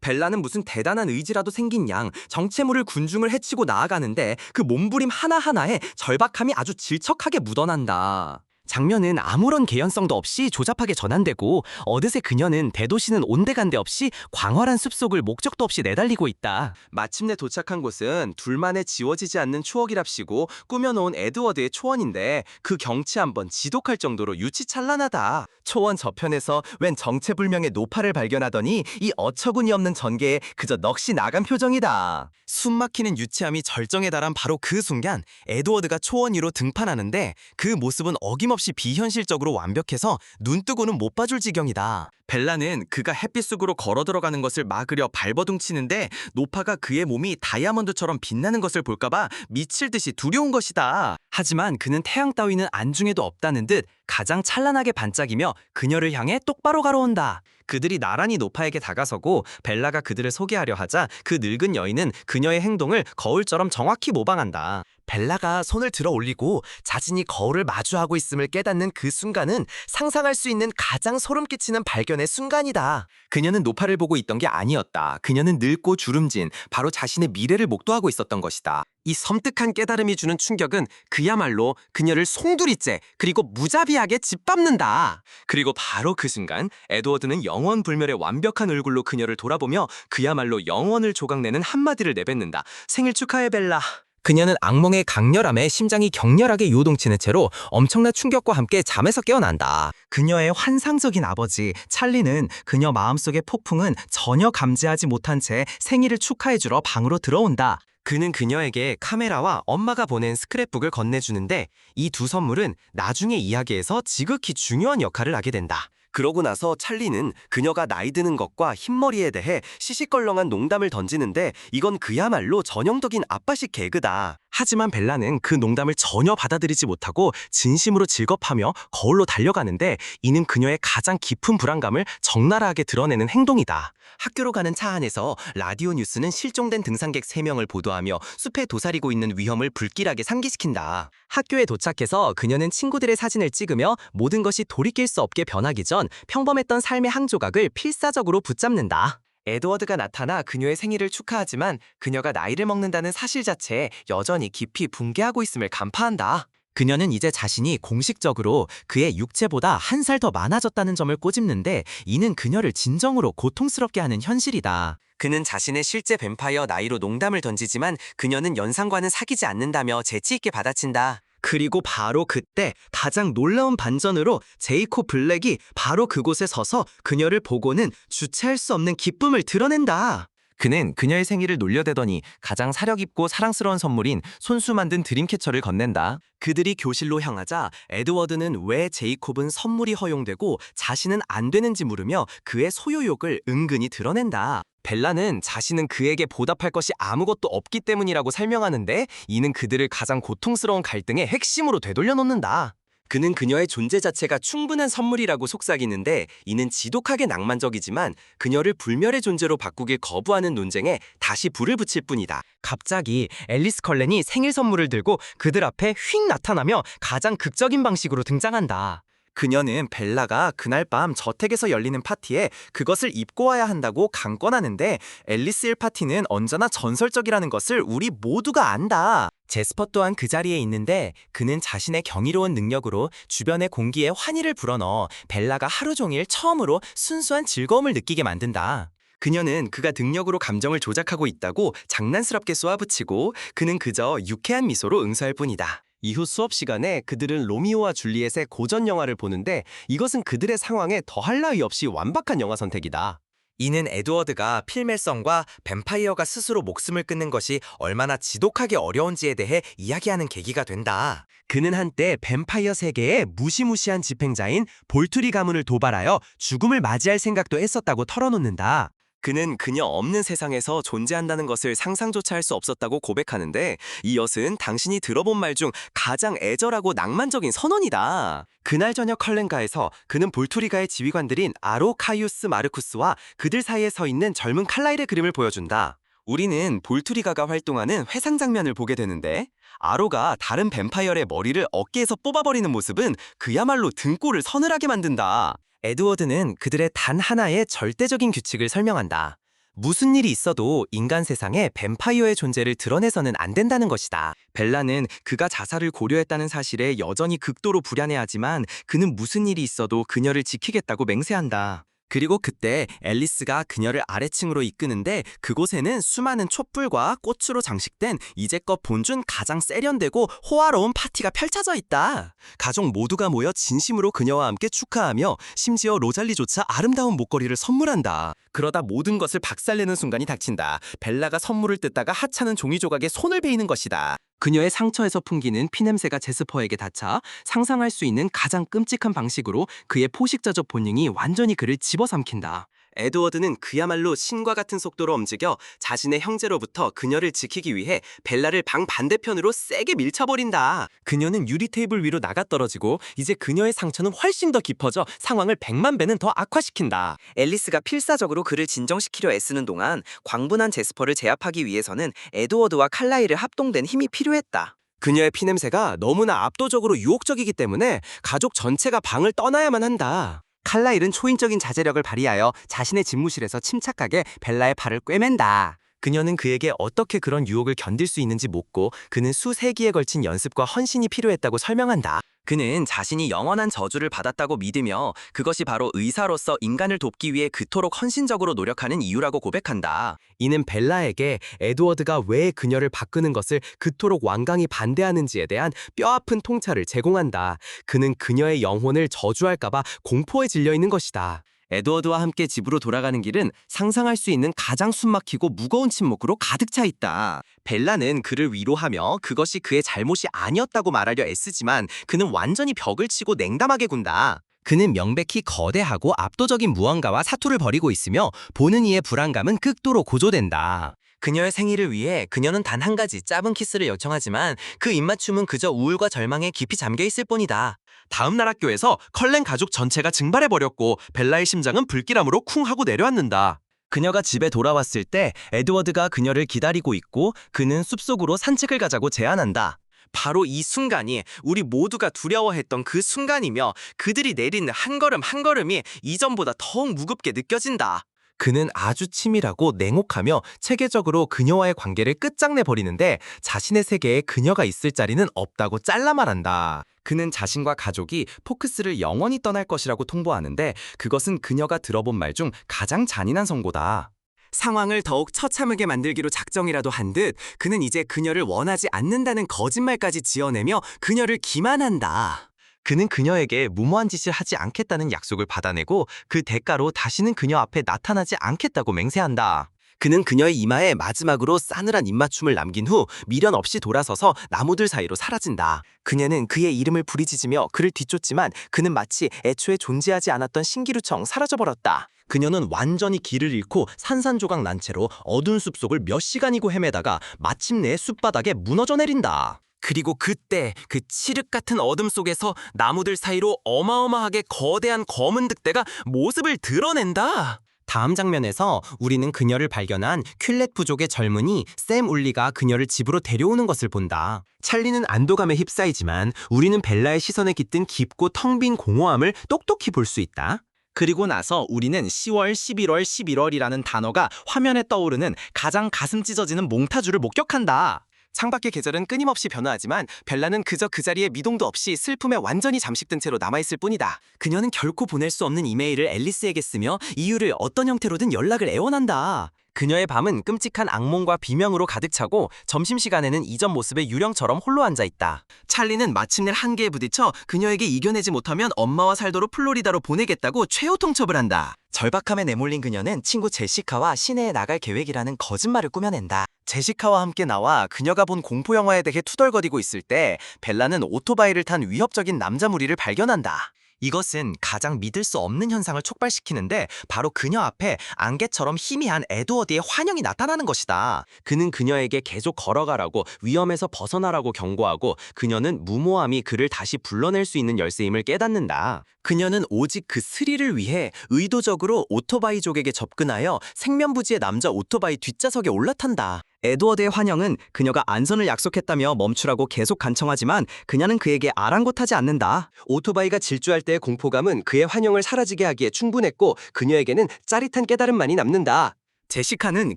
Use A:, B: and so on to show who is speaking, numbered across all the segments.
A: 벨라는 무슨 대단한 의지라도 생긴 양 정체모를 군중을 해치고 나아가는데 그 몸부림 하나하나에 절박함이 아주 질척하게 묻어난다. 장면은 아무런 개연성도 없이 조잡하게 전환되고 어느새 그녀는 대도시는 온데간데 없이 광활한 숲속을 목적도 없이 내달리고 있다. 마침내 도착한 곳은 둘만의 지워지지 않는 추억이랍시고 꾸며놓은 에드워드의 초원인데 그 경치 한번 지독할 정도로 유치찬란하다. 초원 저편에서 웬 정체불명의 노파를 발견하더니 이 어처구니 없는 전개에 그저 넋이 나간 표정이다. 숨막히는 유치함이 절정에 달한 바로 그 순간 에드워드가 초원 위로 등판하는데 그 모습은 어김없이 비현실적으로 완벽해서 눈 뜨고는 못 봐줄 지경이다. 벨라는 그가 햇빛 속으로 걸어 들어가는 것을 막으려 발버둥 치는데 노파가 그의 몸이 다이아몬드처럼 빛나는 것을 볼까봐 미칠 듯이 두려운 것이다. 하지만 그는 태양 따위는 안중에도 없다는 듯 가장 찬란하게 반짝이며 그녀를 향해 똑바로 가로온다. 그들이 나란히 노파에게 다가서고 벨라가 그들을 소개하려 하자 그 늙은 여인은 그녀의 행동을 거울처럼 정확히 모방한다. 벨라가 손을 들어 올리고 자신이 거울을 마주하고 있음을 깨닫는 그 순간은 상상할 수 있는 가장 소름 끼치는 발견의 순간이다. 그녀는 노파를 보고 있던 게 아니었다. 그녀는 늙고 주름진 바로 자신의 미래를 목도하고 있었던 것이다. 이 섬뜩한 깨달음이 주는 충격은 그야말로 그녀를 송두리째 그리고 무자비하게 짓밟는다. 그리고 바로 그 순간 에드워드는 영원 불멸의 완벽한 얼굴로 그녀를 돌아보며 그야말로 영원을 조각내는 한마디를 내뱉는다. 생일 축하해 벨라. 그녀는 악몽의 강렬함에 심장이 격렬하게 요동치는 채로 엄청난 충격과 함께 잠에서 깨어난다. 그녀의 환상적인 아버지 찰리는 그녀 마음속의 폭풍은 전혀 감지하지 못한 채 생일을 축하해주러 방으로 들어온다. 그는 그녀에게 카메라와 엄마가 보낸 스크랩북을 건네주는데 이 두 선물은 나중의 이야기에서 지극히 중요한 역할을 하게 된다. 그러고 나서 찰리는 그녀가 나이 드는 것과 흰머리에 대해 시시껄렁한 농담을 던지는데 이건 그야말로 전형적인 아빠식 개그다. 하지만 벨라는 그 농담을 전혀 받아들이지 못하고 진심으로 즐겁하며 거울로 달려가는데 이는 그녀의 가장 깊은 불안감을 적나라하게 드러내는 행동이다. 학교로 가는 차 안에서 라디오 뉴스는 실종된 등산객 3명을 보도하며 숲에 도사리고 있는 위험을 불길하게 상기시킨다. 학교에 도착해서 그녀는 친구들의 사진을 찍으며 모든 것이 돌이킬 수 없게 변하기 전 평범했던 삶의 한 조각을 필사적으로 붙잡는다. 에드워드가 나타나 그녀의 생일을 축하하지만 그녀가 나이를 먹는다는 사실 자체에 여전히 깊이 붕괴하고 있음을 간파한다. 그녀는 이제 자신이 공식적으로 그의 육체보다 한 살 더 많아졌다는 점을 꼬집는데 이는 그녀를 진정으로 고통스럽게 하는 현실이다. 그는 자신의 실제 뱀파이어 나이로 농담을 던지지만 그녀는 연상과는 사귀지 않는다며 재치있게 받아친다. 그리고 바로 그때 가장 놀라운 반전으로 제이코 블랙이 바로 그곳에 서서 그녀를 보고는 주체할 수 없는 기쁨을 드러낸다. 그는 그녀의 생일을 놀려대더니 가장 사려깊고 사랑스러운 선물인 손수 만든 드림캐쳐를 건넨다. 그들이 교실로 향하자 에드워드는 왜 제이콥은 선물이 허용되고 자신은 안 되는지 물으며 그의 소유욕을 은근히 드러낸다. 벨라는 자신은 그에게 보답할 것이 아무것도 없기 때문이라고 설명하는데 이는 그들을 가장 고통스러운 갈등의 핵심으로 되돌려 놓는다. 그는 그녀의 존재 자체가 충분한 선물이라고 속삭이는데 이는 지독하게 낭만적이지만 그녀를 불멸의 존재로 바꾸길 거부하는 논쟁에 다시 불을 붙일 뿐이다. 갑자기 앨리스 컬렌이 생일 선물을 들고 그들 앞에 휙 나타나며 가장 극적인 방식으로 등장한다. 그녀는 벨라가 그날 밤 저택에서 열리는 파티에 그것을 입고 와야 한다고 강권하는데 앨리스 일 파티는 언제나 전설적이라는 것을 우리 모두가 안다. 제스퍼 또한 그 자리에 있는데 그는 자신의 경이로운 능력으로 주변의 공기에 환희를 불어넣어 벨라가 하루 종일 처음으로 순수한 즐거움을 느끼게 만든다. 그녀는 그가 능력으로 감정을 조작하고 있다고 장난스럽게 쏘아붙이고 그는 그저 유쾌한 미소로 응수할 뿐이다. 이후 수업 시간에 그들은 로미오와 줄리엣의 고전 영화를 보는데 이것은 그들의 상황에 더할 나위 없이 완벽한 영화 선택이다. 이는 에드워드가 필멜성과 뱀파이어가 스스로 목숨을 끊는 것이 얼마나 지독하게 어려운지에 대해 이야기하는 계기가 된다. 그는 한때 뱀파이어 세계의 무시무시한 집행자인 볼투리 가문을 도발하여 죽음을 맞이할 생각도 했었다고 털어놓는다. 그는 그녀 없는 세상에서 존재한다는 것을 상상조차 할 수 없었다고 고백하는데 이 엿은 당신이 들어본 말 중 가장 애절하고 낭만적인 선언이다. 그날 저녁 컬렌가에서 그는 볼투리가의 지휘관들인 아로 카이우스 마르쿠스와 그들 사이에 서 있는 젊은 칼라일의 그림을 보여준다. 우리는 볼투리가가 활동하는 회상 장면을 보게 되는데 아로가 다른 뱀파이어의 머리를 어깨에서 뽑아버리는 모습은 그야말로 등골을 서늘하게 만든다. 에드워드는 그들의 단 하나의 절대적인 규칙을 설명한다. 무슨 일이 있어도 인간 세상에 뱀파이어의 존재를 드러내서는 안 된다는 것이다. 벨라는 그가 자살을 고려했다는 사실에 여전히 극도로 불안해하지만 그는 무슨 일이 있어도 그녀를 지키겠다고 맹세한다. 그리고 그때 앨리스가 그녀를 아래층으로 이끄는데 그곳에는 수많은 촛불과 꽃으로 장식된 이제껏 본중 가장 세련되고 호화로운 파티가 펼쳐져 있다. 가족 모두가 모여 진심으로 그녀와 함께 축하하며 심지어 로잘리조차 아름다운 목걸이를 선물한다. 그러다 모든 것을 박살내는 순간이 닥친다. 벨라가 선물을 뜯다가 하찮은 종이 조각에 손을 베이는 것이다. 그녀의 상처에서 풍기는 피냄새가 제스퍼에게 닿자 상상할 수 있는 가장 끔찍한 방식으로 그의 포식자적 본능이 완전히 그를 집어삼킨다. 에드워드는 그야말로 신과 같은 속도로 움직여 자신의 형제로부터 그녀를 지키기 위해 벨라를 방 반대편으로 세게 밀쳐버린다. 그녀는 유리 테이블 위로 나가 떨어지고 이제 그녀의 상처는 훨씬 더 깊어져 상황을 100만 배는 더 악화시킨다. 앨리스가 필사적으로 그를 진정시키려 애쓰는 동안 광분한 제스퍼를 제압하기 위해서는 에드워드와 칼라일을 합동된 힘이 필요했다. 그녀의 피냄새가 너무나 압도적으로 유혹적이기 때문에 가족 전체가 방을 떠나야만 한다. 칼라일은 초인적인 자제력을 발휘하여 자신의 집무실에서 침착하게 벨라의 팔을 꿰맨다. 그녀는 그에게 어떻게 그런 유혹을 견딜 수 있는지 묻고 그는 수세기에 걸친 연습과 헌신이 필요했다고 설명한다. 그는 자신이 영원한 저주를 받았다고 믿으며 그것이 바로 의사로서 인간을 돕기 위해 그토록 헌신적으로 노력하는 이유라고 고백한다. 이는 벨라에게 에드워드가 왜 그녀를 바꾸는 것을 그토록 완강히 반대하는지에 대한 뼈아픈 통찰을 제공한다. 그는 그녀의 영혼을 저주할까봐 공포에 질려 있는 것이다. 에드워드와 함께 집으로 돌아가는 길은 상상할 수 있는 가장 숨막히고 무거운 침묵으로 가득 차 있다. 벨라는 그를 위로하며 그것이 그의 잘못이 아니었다고 말하려 애쓰지만 그는 완전히 벽을 치고 냉담하게 군다. 그는 명백히 거대하고 압도적인 무언가와 사투를 벌이고 있으며 보는 이의 불안감은 극도로 고조된다. 그녀의 생일을 위해 그녀는 단 한 가지 짧은 키스를 요청하지만 그 입맞춤은 그저 우울과 절망에 깊이 잠겨 있을 뿐이다. 다음 날 학교에서 컬렌 가족 전체가 증발해버렸고 벨라의 심장은 불길함으로 쿵 하고 내려앉는다. 그녀가 집에 돌아왔을 때 에드워드가 그녀를 기다리고 있고 그는 숲속으로 산책을 가자고 제안한다. 바로 이 순간이 우리 모두가 두려워했던 그 순간이며 그들이 내리는 한 걸음 한 걸음이 이전보다 더욱 무겁게 느껴진다. 그는 아주 치밀하고 냉혹하며 체계적으로 그녀와의 관계를 끝장내 버리는데 자신의 세계에 그녀가 있을 자리는 없다고 잘라 말한다. 그는 자신과 가족이 포크스를 영원히 떠날 것이라고 통보하는데 그것은 그녀가 들어본 말 중 가장 잔인한 선고다. 상황을 더욱 처참하게 만들기로 작정이라도 한 듯 그는 이제 그녀를 원하지 않는다는 거짓말까지 지어내며 그녀를 기만한다. 그는 그녀에게 무모한 짓을 하지 않겠다는 약속을 받아내고 그 대가로 다시는 그녀 앞에 나타나지 않겠다고 맹세한다. 그는 그녀의 이마에 마지막으로 싸늘한 입맞춤을 남긴 후 미련 없이 돌아서서 나무들 사이로 사라진다. 그녀는 그의 이름을 부리짖으며 그를 뒤쫓지만 그는 마치 애초에 존재하지 않았던 신기루처럼 사라져버렸다. 그녀는 완전히 길을 잃고 산산조각 난 채로 어두운 숲속을 몇 시간이고 헤매다가 마침내 숲바닥에 무너져 내린다. 그리고 그때 그 칠흑 같은 어둠 속에서 나무들 사이로 어마어마하게 거대한 검은 늑대가 모습을 드러낸다. 다음 장면에서 우리는 그녀를 발견한 퀼렛 부족의 젊은이 샘 울리가 그녀를 집으로 데려오는 것을 본다. 찰리는 안도감에 휩싸이지만 우리는 벨라의 시선에 깃든 깊고 텅 빈 공허함을 똑똑히 볼 수 있다. 그리고 나서 우리는 10월, 11월, 11월이라는 단어가 화면에 떠오르는 가장 가슴 찢어지는 몽타주를 목격한다. 창밖의 계절은 끊임없이 변화하지만 벨라는 그저 그 자리에 미동도 없이 슬픔에 완전히 잠식된 채로 남아있을 뿐이다. 그녀는 결코 보낼 수 없는 이메일을 앨리스에게 쓰며 이유를 어떤 형태로든 연락을 애원한다. 그녀의 밤은 끔찍한 악몽과 비명으로 가득 차고 점심시간에는 이전 모습의 유령처럼 홀로 앉아 있다. 찰리는 마침내 한계에 부딪혀 그녀에게 이겨내지 못하면 엄마와 살도록 플로리다로 보내겠다고 최후 통첩을 한다. 절박함에 내몰린 그녀는 친구 제시카와 시내에 나갈 계획이라는 거짓말을 꾸며낸다. 제시카와 함께 나와 그녀가 본 공포 영화에 대해 투덜거리고 있을 때 벨라는 오토바이를 탄 위협적인 남자 무리를 발견한다. 이것은 가장 믿을 수 없는 현상을 촉발시키는데 바로 그녀 앞에 안개처럼 희미한 에드워드의 환영이 나타나는 것이다. 그는 그녀에게 계속 걸어가라고 위험에서 벗어나라고 경고하고 그녀는 무모함이 그를 다시 불러낼 수 있는 열쇠임을 깨닫는다. 그녀는 오직 그 스릴을 위해 의도적으로 오토바이족에게 접근하여 생면부지의 남자 오토바이 뒷좌석에 올라탄다. 에드워드의 환영은 그녀가 안전을 약속했다며 멈추라고 계속 간청하지만 그녀는 그에게 아랑곳하지 않는다. 오토바이가 질주할 때의 공포감은 그의 환영을 사라지게 하기에 충분했고 그녀에게는 짜릿한 깨달음만이 남는다. 제시카는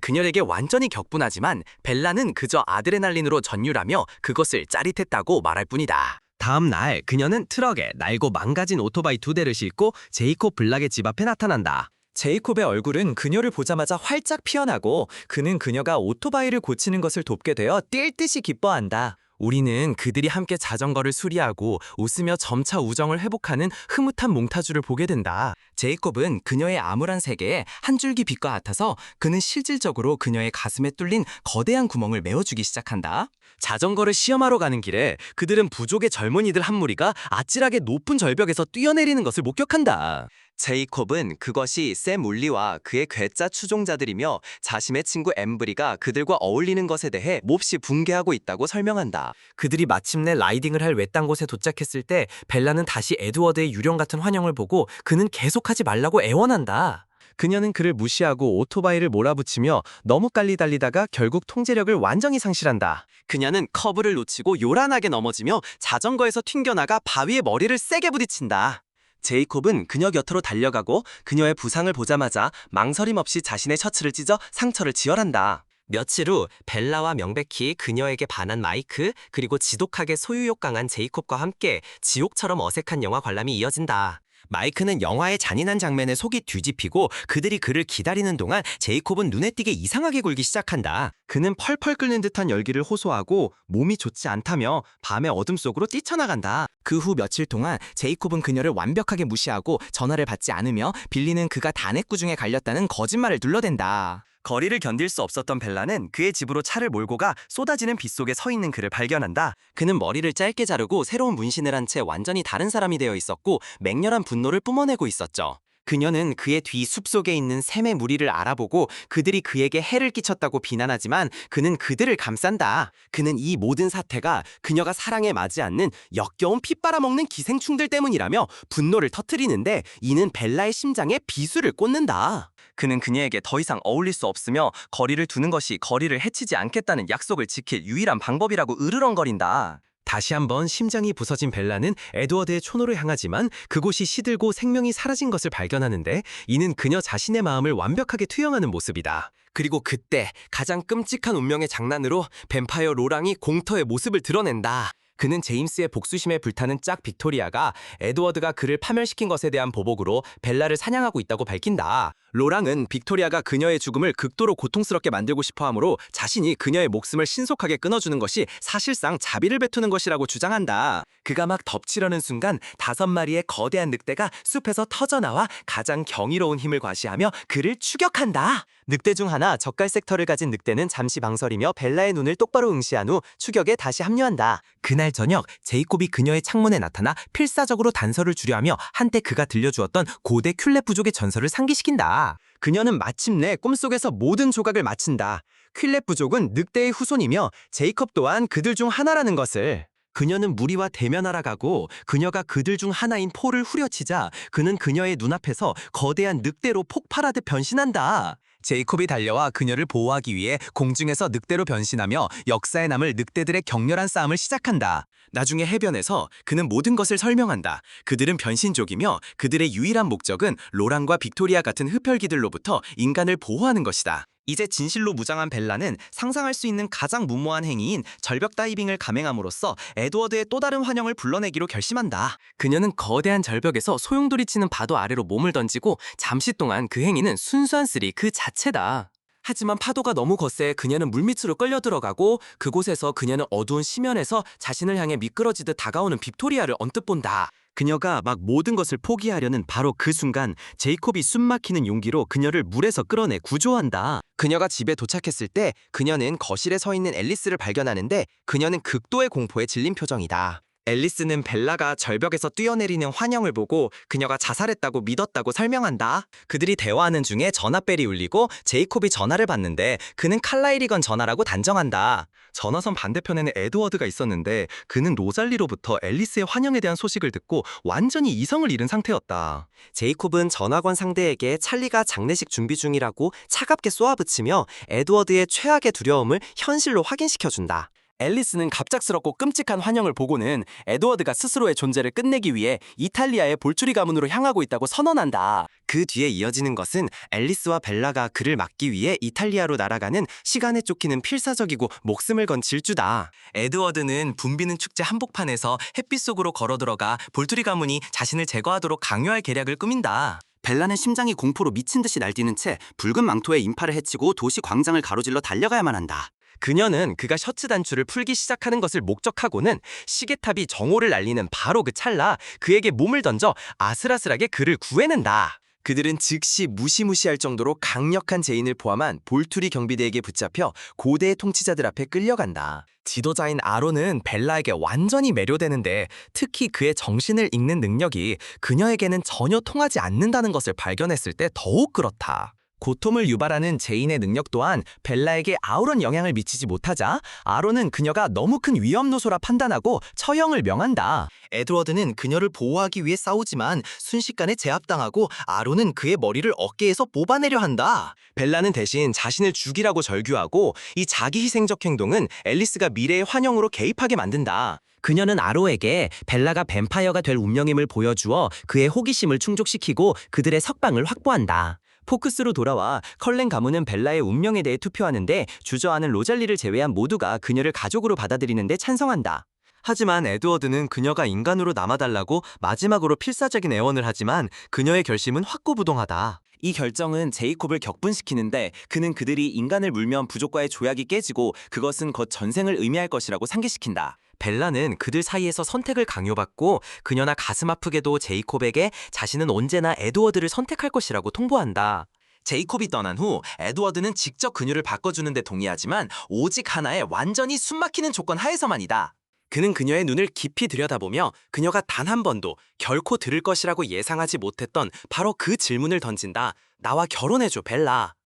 A: 그녀에게 완전히 격분하지만 벨라는 그저 아드레날린으로 전율하며 그것을 짜릿했다고 말할 뿐이다. 다음 날 그녀는 트럭에 낡고 망가진 오토바이 두 대를 싣고 제이콥 블락의 집 앞에 나타난다. 제이콥의 얼굴은 그녀를 보자마자 활짝 피어나고 그는 그녀가 오토바이를 고치는 것을 돕게 되어 뛸 듯이 기뻐한다. 우리는 그들이 함께 자전거를 수리하고 웃으며 점차 우정을 회복하는 흐뭇한 몽타주를 보게 된다. 제이콥은 그녀의 암울한 세계에 한 줄기 빛과 같아서 그는 실질적으로 그녀의 가슴에 뚫린 거대한 구멍을 메워주기 시작한다. 자전거를 시험하러 가는 길에 그들은 부족의 젊은이들 한 무리가 아찔하게 높은 절벽에서 뛰어내리는 것을 목격한다. 제이콥은 그것이 샘 울리와 그의 괴짜 추종자들이며 자신의 친구 엠브리가 그들과 어울리는 것에 대해 몹시 붕괴하고 있다고 설명한다. 그들이 마침내 라이딩을 할 외딴 곳에 도착했을 때 벨라는 다시 에드워드의 유령 같은 환영을 보고 그는 계속하지 말라고 애원한다. 그녀는 그를 무시하고 오토바이를 몰아붙이며 너무 빨리 달리다가 결국 통제력을 완전히 상실한다. 그녀는 커브를 놓치고 요란하게 넘어지며 자전거에서 튕겨나가 바위에 머리를 세게 부딪힌다. 제이콥은 그녀 곁으로 달려가고 그녀의 부상을 보자마자 망설임 없이 자신의 셔츠를 찢어 상처를 지혈한다. 며칠 후 벨라와 명백히 그녀에게 반한 마이크 그리고 지독하게 소유욕 강한 제이콥과 함께 지옥처럼 어색한 영화 관람이 이어진다. 마이크는 영화의 잔인한 장면에 속이 뒤집히고 그들이 그를 기다리는 동안 제이콥은 눈에 띄게 이상하게 굴기 시작한다. 그는 펄펄 끓는 듯한 열기를 호소하고 몸이 좋지 않다며 밤의 어둠 속으로 뛰쳐나간다. 그 후 며칠 동안 제이콥은 그녀를 완벽하게 무시하고 전화를 받지 않으며 빌리는 그가 단핵구 중에 갈렸다는 거짓말을 둘러댄다. 거리를 견딜 수 없었던 벨라는 그의 집으로 차를 몰고 가 쏟아지는 빛 속에 서 있는 그를 발견한다. 그는 머리를 짧게 자르고 새로운 문신을 한 채 완전히 다른 사람이 되어 있었고 맹렬한 분노를 뿜어내고 있었죠. 그녀는 그의 뒤 숲속에 있는 샘의 무리를 알아보고 그들이 그에게 해를 끼쳤다고 비난하지만 그는 그들을 감싼다. 그는 이 모든 사태가 그녀가 사랑에 맞지 않는 역겨운 피 빨아먹는 기생충들 때문이라며 분노를 터뜨리는데 이는 벨라의 심장에 비수를 꽂는다. 그는 그녀에게 더 이상 어울릴 수 없으며 거리를 두는 것이 거리를 해치지 않겠다는 약속을 지킬 유일한 방법이라고 으르렁거린다. 다시 한번 심장이 부서진 벨라는 에드워드의 초노를 향하지만 그곳이 시들고 생명이 사라진 것을 발견하는데 이는 그녀 자신의 마음을 완벽하게 투영하는 모습이다. 그리고 그때 가장 끔찍한 운명의 장난으로 뱀파이어 로랑이 공터의 모습을 드러낸다. 그는 제임스의 복수심에 불타는 짝 빅토리아가 에드워드가 그를 파멸시킨 것에 대한 보복으로 벨라를 사냥하고 있다고 밝힌다. 로랑은 빅토리아가 그녀의 죽음을 극도로 고통스럽게 만들고 싶어 하므로 자신이 그녀의 목숨을 신속하게 끊어주는 것이 사실상 자비를 베푸는 것이라고 주장한다. 그가 막 덮치려는 순간 다섯 마리의 거대한 늑대가 숲에서 터져나와 가장 경이로운 힘을 과시하며 그를 추격한다. 늑대 중 하나 젓갈색 털을 가진 늑대는 잠시 망설이며 벨라의 눈을 똑바로 응시한 후 추격에 다시 합류한다. 그날 저녁 제이콥이 그녀의 창문에 나타나 필사적으로 단서를 주려 하며 한때 그가 들려주었던 고대 큘레 부족의 전설을 상기시킨다. 그녀는 마침내 꿈속에서 모든 조각을 마친다. 퀼렛 부족은 늑대의 후손이며 제이콥 또한 그들 중 하나라는 것을. 그녀는 무리와 대면하러 가고 그녀가 그들 중 하나인 폴을 후려치자 그는 그녀의 눈앞에서 거대한 늑대로 폭발하듯 변신한다. 제이콥이 달려와 그녀를 보호하기 위해 공중에서 늑대로 변신하며 역사에 남을 늑대들의 격렬한 싸움을 시작한다. 나중에 해변에서 그는 모든 것을 설명한다. 그들은 변신족이며 그들의 유일한 목적은 로랑과 빅토리아 같은 흡혈귀들로부터 인간을 보호하는 것이다. 이제 진실로 무장한 벨라는 상상할 수 있는 가장 무모한 행위인 절벽 다이빙을 감행함으로써 에드워드의 또 다른 환영을 불러내기로 결심한다. 그녀는 거대한 절벽에서 소용돌이 치는 바도 아래로 몸을 던지고 잠시 동안 그 행위는 순수한 스리 그 자체다. 하지만 파도가 너무 거세 그녀는 물밑으로 끌려 들어가고 그곳에서 그녀는 어두운 심연에서 자신을 향해 미끄러지듯 다가오는 빅토리아를 언뜻 본다. 그녀가 막 모든 것을 포기하려는 바로 그 순간 제이콥이 숨막히는 용기로 그녀를 물에서 끌어내 구조한다. 그녀가 집에 도착했을 때 그녀는 거실에 서 있는 앨리스를 발견하는데 그녀는 극도의 공포에 질린 표정이다. 앨리스는 벨라가 절벽에서 뛰어내리는 환영을 보고 그녀가 자살했다고 믿었다고 설명한다. 그들이 대화하는 중에 전화벨이 울리고 제이콥이 전화를 받는데 그는 칼라일이 건 전화라고 단정한다. 전화선 반대편에는 에드워드가 있었는데 그는 로잘리로부터 앨리스의 환영에 대한 소식을 듣고 완전히 이성을 잃은 상태였다. 제이콥은 전화건 상대에게 찰리가 장례식 준비 중이라고 차갑게 쏘아붙이며 에드워드의 최악의 두려움을 현실로 확인시켜준다.
B: 앨리스는 갑작스럽고 끔찍한 환영을 보고는 에드워드가 스스로의 존재를 끝내기 위해 이탈리아의 볼주리 가문으로 향하고 있다고 선언한다.
A: 그 뒤에 이어지는 것은 앨리스와 벨라가 그를 막기 위해 이탈리아로 날아가는 시간에 쫓기는 필사적이고 목숨을 건 질주다. 에드워드는 붐비는 축제 한복판에서 햇빛 속으로 걸어 들어가 볼트리 가문이 자신을 제거하도록 강요할 계략을 꾸민다.
B: 벨라는 심장이 공포로 미친 듯이 날뛰는 채 붉은 망토에 인파를 해치고 도시 광장을 가로질러 달려가야만 한다.
A: 그녀는 그가 셔츠 단추를 풀기 시작하는 것을 목적하고는 시계탑이 정오를 날리는 바로 그 찰나 그에게 몸을 던져 아슬아슬하게 그를 구해낸다. 그들은 즉시 무시무시할 정도로 강력한 제인을 포함한 볼투리 경비대에게 붙잡혀 고대의 통치자들 앞에 끌려간다. 지도자인 아론은 벨라에게 완전히 매료되는데 특히 그의 정신을 읽는 능력이 그녀에게는 전혀 통하지 않는다는 것을 발견했을 때 더욱 그렇다. 고통을 유발하는 제인의 능력 또한 벨라에게 아우런 영향을 미치지 못하자 아론은 그녀가 너무 큰 위험 요소라 판단하고 처형을 명한다. 에드워드는 그녀를 보호하기 위해 싸우지만 순식간에 제압당하고 아론은 그의 머리를 어깨에서 뽑아내려 한다. 벨라는 대신 자신을 죽이라고 절규하고 이 자기 희생적 행동은 앨리스가 미래의 환영으로 개입하게 만든다. 그녀는 아로에게 벨라가 뱀파이어가 될 운명임을 보여주어 그의 호기심을 충족시키고 그들의 석방을 확보한다. 포크스로 돌아와 컬렌 가문은 벨라의 운명에 대해 투표하는데 주저하는 로잘리를 제외한 모두가 그녀를 가족으로 받아들이는데 찬성한다. 하지만 에드워드는 그녀가 인간으로 남아달라고 마지막으로 필사적인 애원을 하지만 그녀의 결심은 확고부동하다. 이 결정은 제이콥을 격분시키는데 그는 그들이 인간을 물면 부족과의 조약이 깨지고 그것은 곧 전생을 의미할 것이라고 상기시킨다. 벨라는 그들 사이에서 선택을 강요받고 그녀나 가슴 아프게도 제이콥에게 자신은 언제나 에드워드를 선택할 것이라고 통보한다. 제이콥이 떠난 후 에드워드는 직접 그녀를 바꿔주는데 동의하지만 오직 하나의 완전히 숨막히는 조건 하에서만이다. 그는 그녀의 눈을 깊이 들여다보며 그녀가 단 한 번도 결코 들을 것이라고 예상하지 못했던 바로 그 질문을 던진다. 나와 결혼해줘, 벨라.